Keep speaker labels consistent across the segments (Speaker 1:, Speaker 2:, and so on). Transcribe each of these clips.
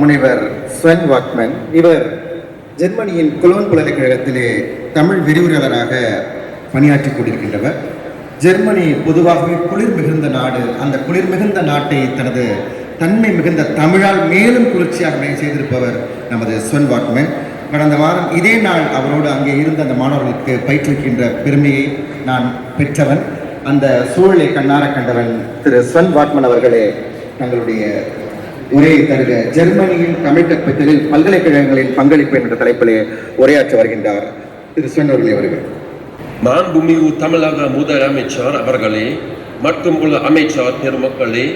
Speaker 1: முனைவர் Swern Walkman இவர் ஜெர்மனியின் குலோன் பல்கலைக்கழகத்திலே தமிழ் விரிவுரையாளராக பணியாற்றிக் கொண்டிருக்கின்றவர். ஜெர்மனி பொதுவாகவே குளிர் மிகுந்த நாடு. அந்த குளிர் மிகுந்த நாட்டை தனது தன்மை மிகுந்த தமிழால் மேலும் குளிர்ச்சியாக செய்திருப்பவர் நமது ஸ்வன் வாக்மன் கடந்த வாரம் இதே நாள் அவரோடு அங்கே இருந்த அந்த மாணவர்களுக்கு பயிற்றுவிக்கின்ற பெருமையை நான் பெற்றவன். அந்த சூழலை கண்ணார கண்டவன் திரு ஸ்வன் வாக்மன் அவர்களே தங்களுடைய உரையை தருக. ஜெர்மனியின் தமிழ் கற்பித்தலில் பல்கலைக்கழகங்களின் பங்களிப்பு என்ற தலைப்பிலே உரையாற்றி வருகின்றார். திரு சென்னூர்லி அவர்கள்.
Speaker 2: மாண்புமிகு தமிழக முதலமைச்சர் அவர்களே மற்றும் உள்ள அமைச்சர் பெருமக்களே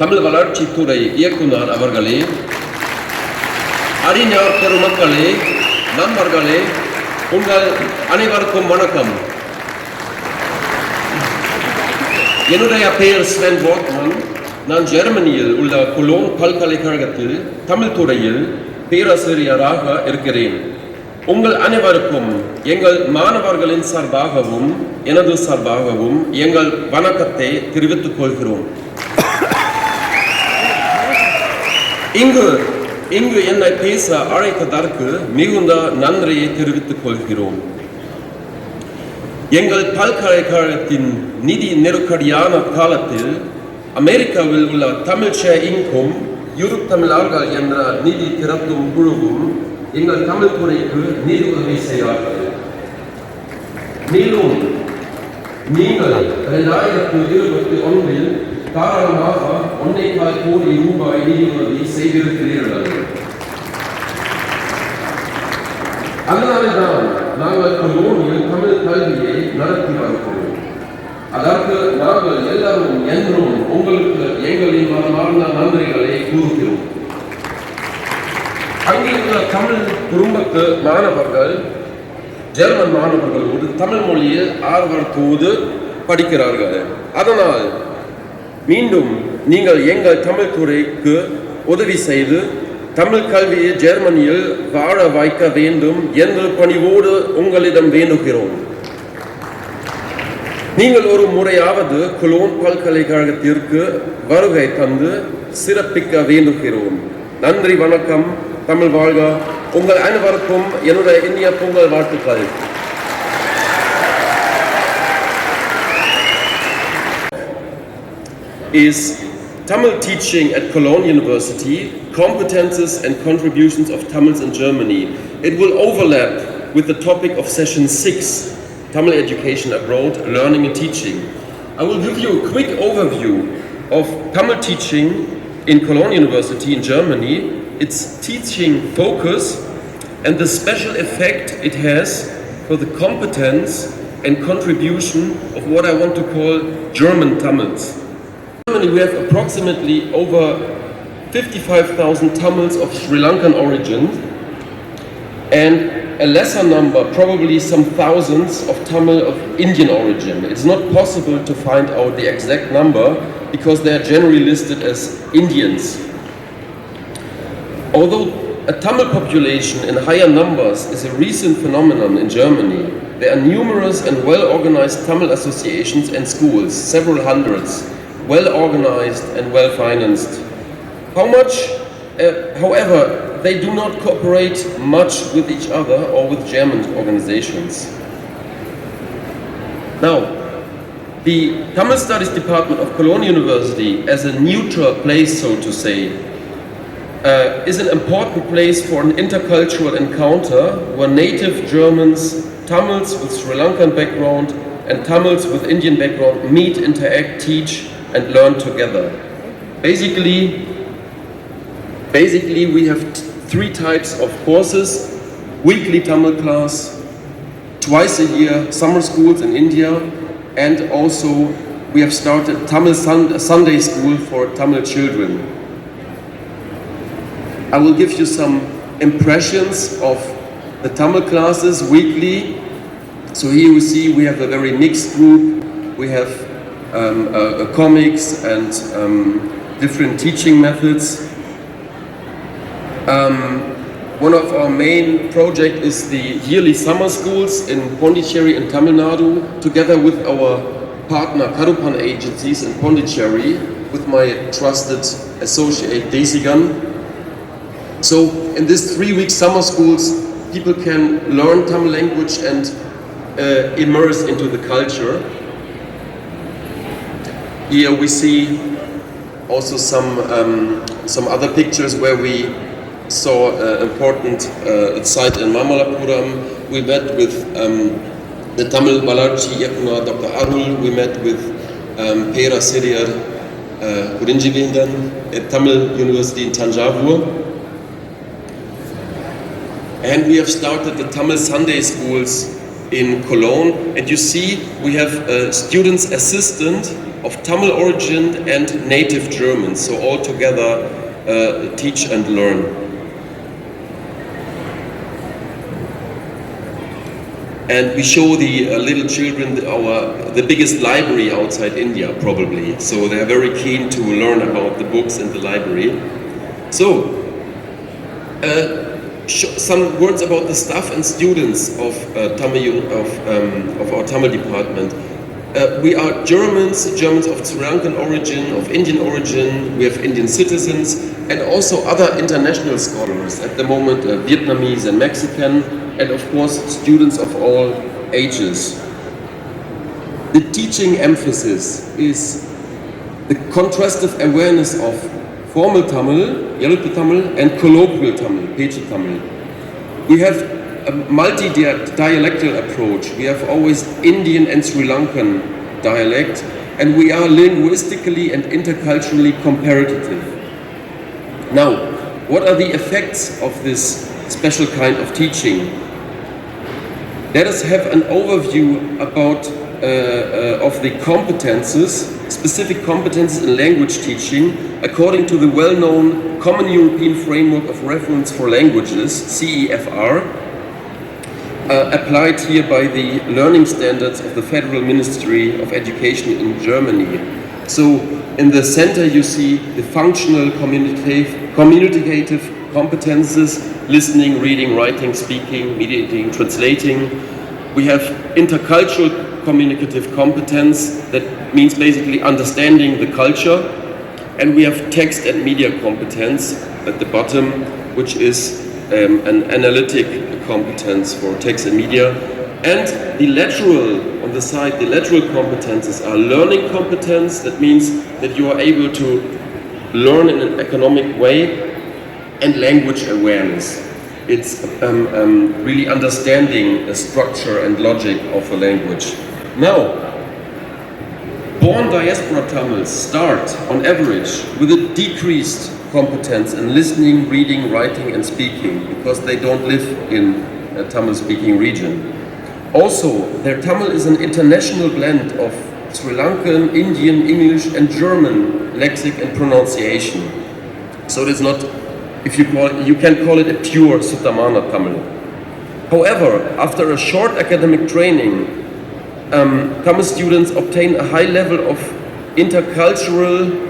Speaker 2: தமிழ் வளர்ச்சித்துறை இயக்குனர் அவர்களே அறிஞர் பெருமக்களே நண்பர்களே உங்கள் அனைவருக்கும் வணக்கம். என்னுடைய பெயர் ஸ்வென் வாட்மன் நான் ஜெர்மனியில் உள்ள குலோன் பல்கலைக்கழகத்தில் தமிழ் துறையில் பேராசிரியராக இருக்கிறேன். உங்கள் அனைவருக்கும் எங்கள் மாணவர்களின் சார்பாகவும் எனது சார்பாகவும் எங்கள் வணக்கத்தை தெரிவித்துக் கொள்கிறோம். இங்கு இங்கு என்னை பேச அழைத்ததற்கு மிகுந்த நன்றியை தெரிவித்துக் கொள்கிறோம். எங்கள் பல்கலைக்கழகத்தின் நிதி நெருக்கடியான காலத்தில் அமெரிக்காவில் உள்ள தமிழ் இங்கும் யூரோப் தமிழர்கள் என்ற நிதி திரட்டும் குழுவும் எங்கள் தமிழ் துறைக்கு நிதி உதவி செய்வார்கள். மேலும் நீங்கள் இரண்டாயிரத்து இருபத்தி ஒன்றில் தாராளமாக ஒன்றைக்கால் கோடி ரூபாய் நிதியுதவி செய்திருக்கிறீர்கள். அதனால்தான் நாங்கள் கொலோனியில் தமிழ் கல்வியை நடத்தி வருகிறோம். அதற்கு நாங்கள் எல்லாரும் என்றும் உங்களுக்கு எங்களின் மனமார்ந்த நன்றிகளை கூறுகிறோம். அங்கிருந்த தமிழ் குடும்பத்து மாணவர்கள் ஜெர்மன் மாணவர்களோடு தமிழ் மொழியில் ஆர்வத்தோடு படிக்கிறார்கள். அதனால் மீண்டும் நீங்கள் எங்கள் தமிழ் துறைக்கு உதவி செய்து தமிழ் கல்வியை ஜெர்மனியில் வாழ வைக்க வேண்டும் என்று பணிவோடு உங்களிடம் வேண்டுகிறோம். நீங்கள் ஒரு முறையாவது குலோன் பல்கலைக்கழகத்திற்கு வருகை தந்து சிறப்பிக்க வேண்டுகிறோம் நன்றி வணக்கம் தமிழ் வாழ்க உங்கள் அனைவருக்கும் என்னுடைய இனிய பொங்கல் வாழ்த்துக்கள் is Tamil teaching at Cologne University, competences and contributions of Tamils in Germany. It will overlap with the topic of session 6, Tamil education abroad, learning and teaching. I will give you a quick overview of Tamil teaching in Cologne University in Germany, its teaching focus and the special effect it has for the competence and contribution of what I want to call German Tamils. In Germany, we have approximately over 55,000 Tamils of Sri Lankan origin and a lesser number, probably some thousands of Tamil of Indian origin. It's not possible to find out the exact number because they are generally listed as Indians. Although a Tamil population in higher numbers is a recent phenomenon in Germany, there are numerous and well organized Tamil associations and schools, several hundreds, well organized and well financed. How much, uh, however, they do not cooperate much with each other or with German organizations. Now, the Tamil Studies Department of Cologne University, as a neutral place, so to say, uh, is an important place for an intercultural encounter where native Germans, Tamils with Sri Lankan background, and Tamils with Indian background meet, interact, teach, and learn together. Basically, basically we have three types of courses: weekly Tamil class, twice a year summer schools in India, and also we have started Tamil Sun- Sunday school for Tamil children. I will give you some impressions of the Tamil classes weekly. So here you see we have a very mixed group. We have um, uh, comics and um, different teaching methods. Um, one of our main project is the yearly summer schools in Pondicherry and Tamil Nadu, together with our partner Karupan agencies in Pondicherry, with my trusted associate Desigan. So in this three-week summer schools, people can learn Tamil language and uh, immerse into the culture. Here we see also some um, some other pictures where we saw an important uh, site in Mamalapuram. We met with um, the Tamil Balarchi Yakuna Dr. Arul. We met with um, Pera Siriyar uh, Kurinjivendan at Tamil University in Tanjavur. And we have started the Tamil Sunday schools in Cologne. And you see, we have a student's assistant of Tamil origin and native German. So all together uh, teach and learn. And we show the uh, little children the- our the biggest library outside India, probably. So they are very keen to learn about the books in the library. So, uh, some words about the staff and students of uh, Tamil of, um, of our Tamil department. Uh, we are Germans, Germans of Sri Lankan origin, of Indian origin. We have Indian citizens, and also other international scholars. At the moment, uh, Vietnamese and Mexican, and of course, students of all ages. The teaching emphasis is the contrastive awareness of formal Tamil, Yaluthu Tamil, and colloquial Tamil, Pecha Tamil. We have a multi-dialectal approach. We have always Indian and Sri Lankan dialect, and we are linguistically and interculturally comparative. Now, what are the effects of this special kind of teaching? Let us have an overview about uh, uh, of the competences, specific competences in language teaching, according to the well-known Common European Framework of Reference for Languages (CEFR), uh, applied here by the learning standards of the Federal Ministry of Education in Germany. So, in the center, you see the functional communicative, communicative competences listening, reading, writing, speaking, mediating, translating. We have intercultural communicative competence that means basically understanding the culture. And we have text and media competence at the bottom, which is um, an analytic competence for text and media. And the lateral, on the side, the lateral competences are learning competence. That means that you are able to learn in an economic way and language awareness. It's um, um, really understanding the structure and logic of a language. Now, born diaspora Tamils start, on average, with a decreased competence in listening, reading, writing, and speaking because they don't live in a Tamil-speaking region. Also, their Tamil is an international blend of Sri Lankan, Indian, English, and German lexic and pronunciation. So it is not, if you call you can call it a pure Sutamana Tamil. However, after a short academic training, um, Tamil students obtain a high level of intercultural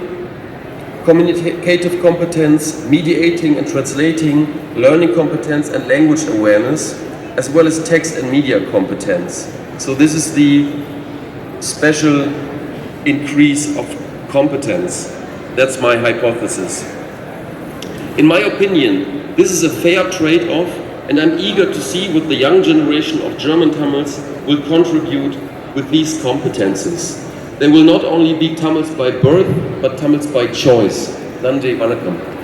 Speaker 2: communicative competence, mediating and translating, learning competence and language awareness, as well as text and media competence. So this is the special increase of competence. That's my hypothesis. In my opinion, this is a fair trade-off and I'm eager to see what the young generation of German Tamils will contribute with these competences. They will not only be Tamils by birth, but Tamils by choice. Nandri Vanakkam.